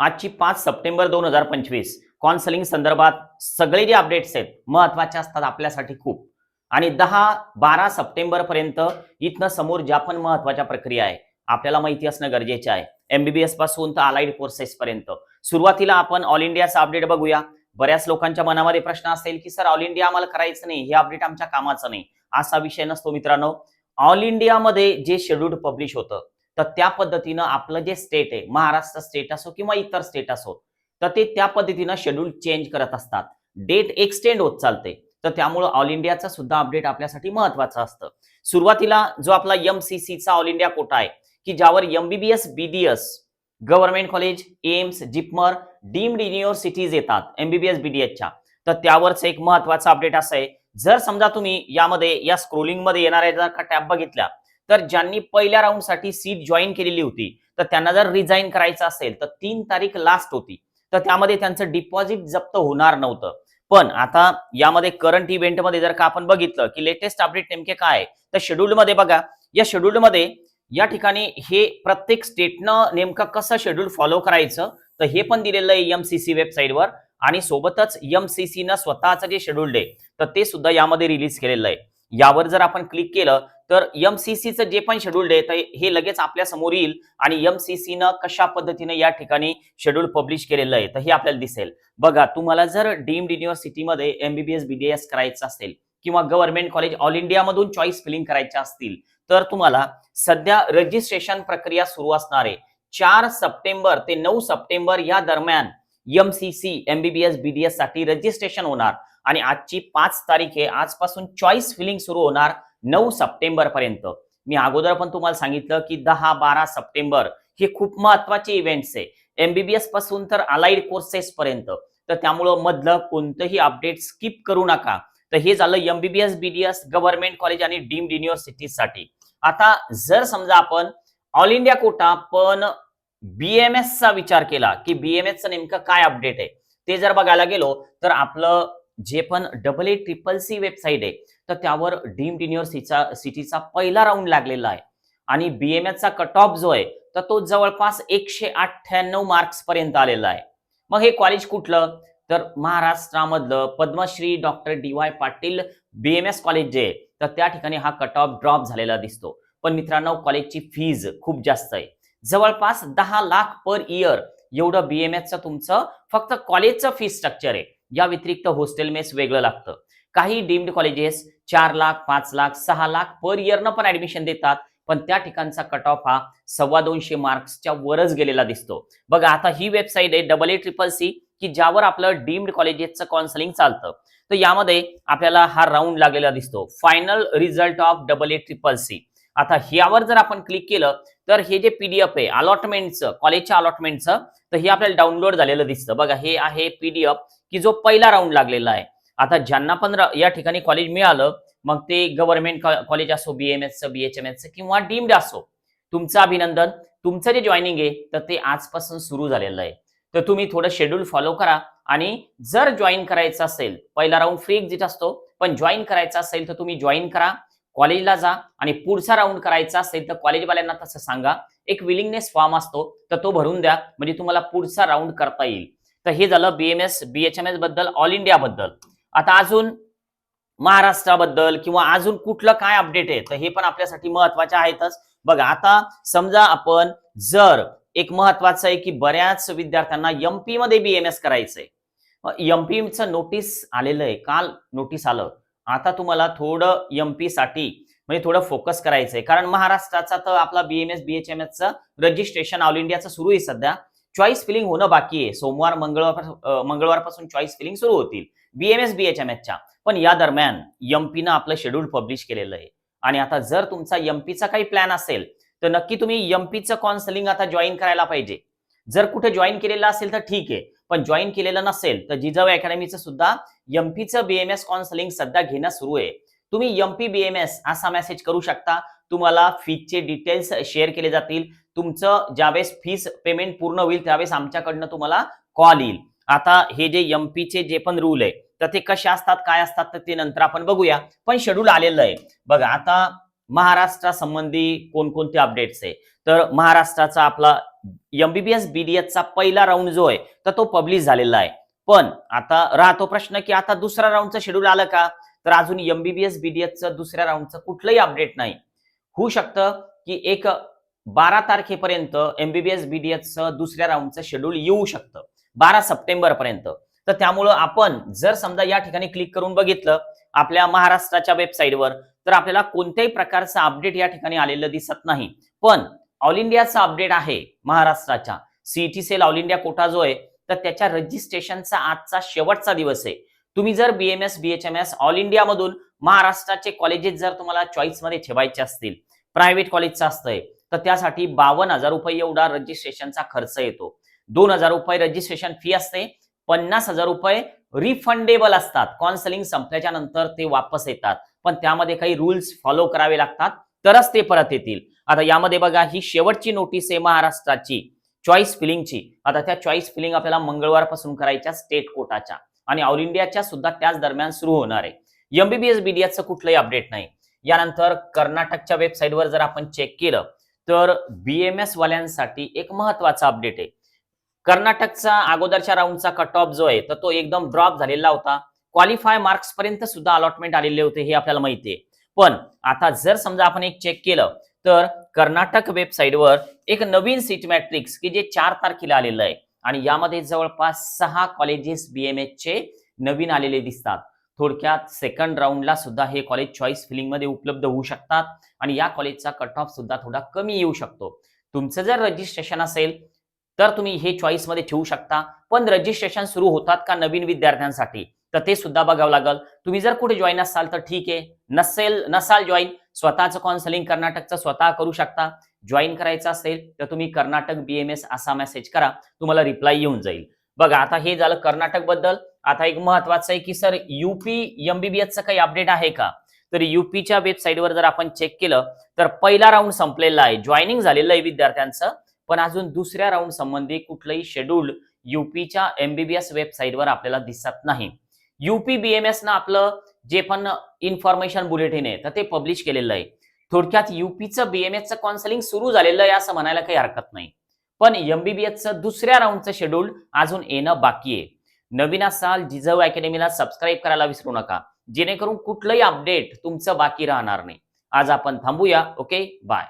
आजची पाच सप्टेंबर दोन हजार पंचवीस. कॉन्सलिंग संदर्भात सगळे जे अपडेट्स आहेत महत्त्वाचे असतात आपल्यासाठी खूप. आणि दहा बारा सप्टेंबर पर्यंत इथनं समोर ज्या पण महत्त्वाच्या प्रक्रिया आहे आपल्याला माहिती असणं गरजेचं आहे. एमबीबीएसपासून तर अलाइड कोर्सेस पर्यंत. सुरुवातीला आपण ऑल इंडियाचा अपडेट बघूया. बऱ्याच लोकांच्या मनामध्ये प्रश्न असेल की सर ऑल इंडिया आम्हाला करायचं नाही. हे अपडेट आमच्या कामाचं नाही. असा विषय नसतो मित्रांनो. ऑल इंडियामध्ये जे शेड्यूल पब्लिश होतं तर त्या पद्धतीनं आपलं जे स्टेट आहे महाराष्ट्र स्टेट असो किंवा इतर स्टेट असो तर ते त्या पद्धतीनं शेड्यूल चेंज करत असतात. डेट एक्सटेंड होत चालते. तर त्यामुळं ऑल इंडियाचा सुद्धा अपडेट आपल्यासाठी महत्वाचं असतं. सुरुवातीला जो आपला एम सी सीचा ऑल इंडिया कोटा आहे की ज्यावर MBBS BDS government college AIIMS JIPMER deemed universities येतात एमबीबीएस बीडीएसच्या तर त्यावरच एक महत्त्वाचा अपडेट असं आहे. जर समजा तुम्ही यामध्ये या स्क्रोलिंगमध्ये येणाऱ्या जर का टॅब बघितल्या तर ज्यांनी पहिल्या राऊंडसाठी सीट जॉईन केलेली होती तर त्यांना जर रिझाईन करायचं असेल तर तीन तारीख लास्ट होती. तर त्यामध्ये त्यांचं डिपॉझिट जप्त होणार नव्हतं. पण आता यामध्ये करंट इव्हेंटमध्ये जर का आपण बघितलं की लेटेस्ट अपडेट नेमके काय तर शेड्यूलमध्ये बघा या शेड्यूलमध्ये या ठिकाणी हे प्रत्येक स्टेटनं नेमकं कसं शेड्यूल फॉलो करायचं तर हे पण दिलेलं आहे एमसीसी वेबसाईटवर आणि सोबतच एमसीसी न स्वतःचं जे शेड्यूल आहे तर ते सुद्धा यामध्ये रिलीज केलेलं आहे. यावर जर आपण क्लिक केलं तर एमसीसीचं जे पण शेड्यूल आहे तर हे लगेच आपल्यासमोर येईल आणि एमसीसी न कशा पद्धतीने या ठिकाणी शेड्यूल पब्लिश केलेलं आहे तर हे आपल्याला दिसेल. बघा तुम्हाला जर डीम्ड युनिव्हर्सिटीमध्ये एमबीबीएस बीडीएस करायचं असेल किंवा गव्हर्नमेंट कॉलेज ऑल इंडियामधून चॉईस फिलिंग करायच्या असतील तर तुम्हाला सध्या रजिस्ट्रेशन प्रक्रिया सुरू असणार आहे. चार सप्टेंबर ते नऊ सप्टेंबर या दरम्यान एमसीसी एमबीबीएस बीडीएससाठी रजिस्ट्रेशन होणार आणि आजची पाच तारीख आहे आजपासून चॉईस फिलिंग सुरू होणार नऊ सप्टेंबर पर्यंत मी अगोदर पण तुम्हाला सांगितलं की दहा बारा सप्टेंबर हे खूप महत्त्वाचे इव्हेंट्स आहे. एमबीबीएसपासून तर अलाइड कोर्सेस पर्यंत. तर त्यामुळं मधलं कोणतंही अपडेट स्किप करू नका. तर हे झालं एमबीबीएस बीडीएस गव्हर्नमेंट कॉलेज आणि डीम्ड युनिव्हर्सिटीसाठी आता जर समजा आपण ऑल इंडिया कोटा पण बीएमएस चा विचार केला की बीएमएस चं नेमकं काय अपडेट आहे? ते जर बघायला गेलो तर आपलं जे पण double A triple C website आहे तर त्यावर डीम्ड युनिव्हर्सिटीचा सिटीचा पहिला राऊंड लागलेला आहे. आणि बीएमएस चा कट ऑफ जो आहे तर तो जवळपास एकशे अठ्ठ्याण्णव मार्क्स पर्यंत आलेला आहे. मग हे कॉलेज कुठलं? तर महाराष्ट्रामधलं Padmashri doctor D Y Patil BMS college जे आहे तर त्या ठिकाणी हा कट ऑफ ड्रॉप झालेला दिसतो. पण मित्रांनो कॉलेजची फीज खूप जास्त आहे. जवळपास दहा लाख पर इयर एवढं बीएमएसचं तुमचं फक्त कॉलेजचं फी स्ट्रक्चर आहे. या व्यतिरिक्त हॉस्टेल मेस वेगळं लागतं. काही डीम्ड कॉलेजेस चार लाख पाच लाख सहा लाख पर इयरनं पण ऍडमिशन देतात पण त्या ठिकाणचा कट ऑफ हा सव्वा दोनशे मार्क्सच्या वरच गेलेला दिसतो. बघा आता ही वेबसाईट आहे डबल ए ट्रिपल सी की ज्यावर आपलं डीम्ड कॉलेजेसचं काउन्सिलिंग चालतं. तर यामध्ये आपल्याला हा राऊंड लागलेला दिसतो. Final result of double A triple C आता ह्यावर जर आपण क्लिक केलं तर हे जे पीडीएफ आहे अलॉटमेंटचं कॉलेजच्या अलॉटमेंटचं तर हे आपल्याला डाउनलोड झालेलं दिसतं. बघा हे आहे पीडीएफ की जो पहिला राऊंड लागलेला आहे. आता ज्यांना पण या ठिकाणी कॉलेज मिळालं मग ते गव्हर्नमेंट कॉलेज असो बीएमएसचं बीएचएमएसचं किंवा डीम्ड असो तुमचं अभिनंदन. तुमचं जे जॉईनिंग आहे तर ते आजपासून सुरू झालेलं आहे. तर तुम्ही थोडं शेड्यूल फॉलो करा आणि जर जॉईन करायचं असेल पहिला राऊंड फ्री एक्झिट असतो पण जॉईन करायचं असेल तर तुम्ही जॉईन करा. कॉलेजला जा आणि पुढचा राऊंड करायचा असेल तर कॉलेजवाल्यांना तसं सांगा. एक विलिंगनेस फॉर्म असतो तर तो भरून द्या म्हणजे तुम्हाला पुढचा राऊंड करता येईल. तर हे झालं बीएमएस बीएचएमएसबद्दल ऑल इंडिया बद्दल. आता अजून महाराष्ट्राबद्दल किंवा अजून कुठलं काय अपडेट आहे तर हे पण आपल्यासाठी महत्त्वाचे आहेतच. बघा आता समजा आपण जर एक महत्वाचं आहे की बऱ्याच विद्यार्थ्यांना एमपी मध्ये बीएमएस करायचंय. एमपीचं नोटीस आलेलं आहे. काल नोटीस आलं. आता तुम्हाला थोडं एमपी साठी म्हणजे थोडं फोकस करायचंय. कारण महाराष्ट्राचा तर आपला बीएमएस बीएचएमएसचं रजिस्ट्रेशन ऑल इंडियाचं सुरू आहे सध्या. चॉईस फिलिंग होणं बाकी आहे. सोमवार मंगळवार मंगळवारपासून चॉईस फिलिंग सुरू होतील. बीएमएस बीएचएमएसच्या पण या दरम्यान एमपीनं आपलं शेड्यूल पब्लिश केलेलं आहे. आणि आता जर तुमचा एमपीचा काही प्लॅन असेल तर नक्की तुम्ही एमपीचं कॉन्सलिंग आता जॉईन करायला पाहिजे. जर कुठे जॉईन केलेलं असेल तर ठीक आहे. पण जॉईन केलेलं नसेल तर जिजाऊ अकॅडमीचं सुद्धा एमपीचं बीएमएस काउन्सिलिंग सध्या घेणं सुरू आहे. तुम्ही एमपी बीएमएस असा मेसेज करू शकता. तुम्हाला फीजचे डिटेल्स शेअर केले जातील. तुमचं ज्यावेळेस फीस पेमेंट पूर्ण होईल त्यावेळेस आमच्याकडनं तुम्हाला कॉल येईल. आता हे जे एमपीचे जे पण रूल आहे तर ते कसे असतात काय असतात तर ते नंतर आपण बघूया. पण शेड्यूल आलेलं आहे. बघा आता महाराष्ट्रासंबंधी कोणकोणते अपडेट्स आहे? तर महाराष्ट्राचा आपला एमबीबीएस बीडीएसचा पहिला राऊंड जो आहे तर तो पब्लिश झालेला आहे. पण आता राहतो प्रश्न की आता दुसऱ्या राऊंडचं शेड्यूल आलं का? तर अजून एमबीबीएस बीडीएसचं दुसऱ्या राऊंडचं कुठलंही अपडेट नाही. होऊ शकतं की एक बारा तारखेपर्यंत एमबीबीएस बीडीएसचं दुसऱ्या राऊंडचं शेड्यूल येऊ शकतं. बारा सप्टेंबर पर्यंत तर त्यामुळं आपण जर समजा या ठिकाणी क्लिक करून बघितलं आपल्या महाराष्ट्राच्या वेबसाईटवर तर आपल्याला कोणत्याही प्रकारचं अपडेट या ठिकाणी आलेलं दिसत नाही. पण ऑल इंडियाचा अपडेट आहे महाराष्ट्राच्या. CET cell all India quota जो आहे तर त्याच्या रजिस्ट्रेशनचा आजचा शेवटचा दिवस आहे. तुम्ही जर बीएमएस बीएचएमएस ऑल इंडिया मधून महाराष्ट्राचे कॉलेजेस जर तुम्हाला चॉईसमध्ये ठेवायचे असतील प्रायव्हेट कॉलेजचं असतंय तर त्यासाठी बावन्न हजार रुपये एवढा रजिस्ट्रेशनचा खर्च येतो. दोन हजार रुपये रजिस्ट्रेशन फी असते पन्नास हजार रुपये रिफंडेबल असतात. कॉन्सलिंग संपल्याच्या नंतर ते वापस येतात. पण त्यामध्ये काही रूल्स फॉलो करावे लागतात. तरच ते परत येतील. आता यामध्ये बघा ही शेवटची नोटीस आहे महाराष्ट्राची. चॉईस फिलिंगची आता त्या चॉईस फिलिंग आपल्याला मंगळवारपासून करायच्या स्टेट कोटाच्या आणि ऑल इंडियाच्या सुद्धा त्याच दरम्यान सुरू होणार आहे. एमबीबीएस बीडीएसचं कुठलंही अपडेट नाही. यानंतर कर्नाटकच्या वेबसाईटवर जर आपण चेक केलं तर बीएमएस वाल्यांसाठी एक महत्त्वाचा अपडेट आहे. कर्नाटकचा अगोदरच्या राऊंडचा कट ऑफ जो आहे तर तो एकदम ड्रॉप झालेला होता. क्वालिफाय मार्क्स पर्यंत सुद्धा अलॉटमेंट आलेले होते हे आपल्याला माहिती आहे पण आता जर समजा आपण एक चेक केलं तर कर्नाटक वेबसाईटवर एक नवीन सीट मॅट्रिक्स की जे चार तारखेला आलेलं आहे आणि यामध्ये जवळपास सहा कॉलेजेस बीएमएच चे नवीन आलेले दिसतात. थोडक्यात सेकंड राऊंडला सुद्धा हे कॉलेज चॉईस फिलिंगमध्ये उपलब्ध होऊ शकतात आणि या कॉलेजचा कट ऑफ सुद्धा थोडा कमी येऊ शकतो. तुमचं जर रजिस्ट्रेशन असेल तर तुम्ही हे चॉईसमध्ये ठेवू शकता. पण रजिस्ट्रेशन सुरू होतात का नवीन विद्यार्थ्यांसाठी? तर ते सुद्धा बघावं लागल. तुम्ही जर कुठे जॉईन असाल तर ठीक आहे. नसेल नसाल जॉईन स्वतःचं कॉन्सलिंग कर्नाटकचं स्वतः करू शकता. जॉईन करायचं असेल तर तुम्ही कर्नाटक बीएमएस असा मेसेज करा. तुम्हाला रिप्लाय येऊन जाईल. बघा आता हे झालं कर्नाटकबद्दल. आता एक महत्वाचं आहे की सर युपी एमबीबीएसचं काही अपडेट आहे का? तर युपीच्या वेबसाईटवर जर आपण चेक केलं तर पहिला राऊंड संपलेला आहे. जॉईनिंग झालेलं आहे विद्यार्थ्यांचं. पण अजून दुसऱ्या राऊंड संबंधी कुठलंही शेड्यूल युपीच्या एमबीबीएस वेबसाईटवर आपल्याला दिसत नाही. युपी बीएमएस ना आपलं जे पण इन्फॉर्मेशन बुलेटिन आहे तर ते पब्लिश केलेलं आहे. थोडक्यात युपीचं बीएमएसचं काउन्सिलिंग सुरू झालेलं आहे असं म्हणायला काही हरकत नाही. पण एमबीबीएसचं दुसऱ्या राऊंडचं शेड्यूल अजून येणं बाकी आहे. नवीन असाल जिजाऊ अकॅडमीला सबस्क्राईब करायला विसरू नका. जेणेकरून कुठलंही अपडेट तुमचं बाकी राहणार नाही. आज आपण थांबूया ओके बाय